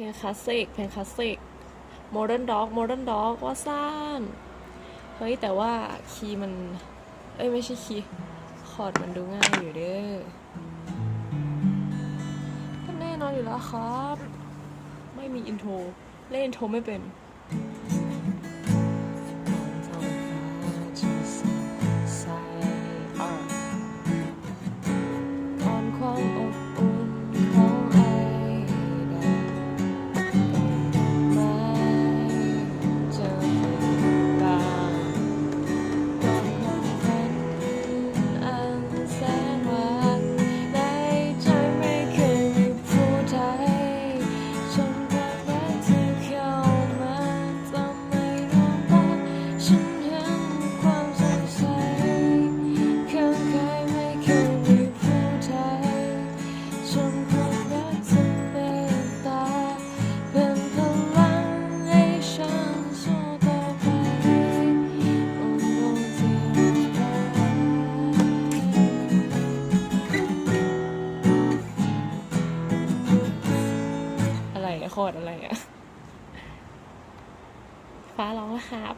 ลงคลาสสิกเพลงคลาสสิกโมเดิร์นด็อกโมเดิร์นด็อกว่าซ่านเฮ้ย แต่ว่าคีย์มัน เอ้ย ไม่ใช่คีย์คอร์ดมันดูง่ายอยู่เด้อก็แน่นอนอยู่แล้วครับ ไม่มีอินโทร เล่นอินโทรไม่เป็น โคตรอะไรอะฟ้าร้องแล้วครับ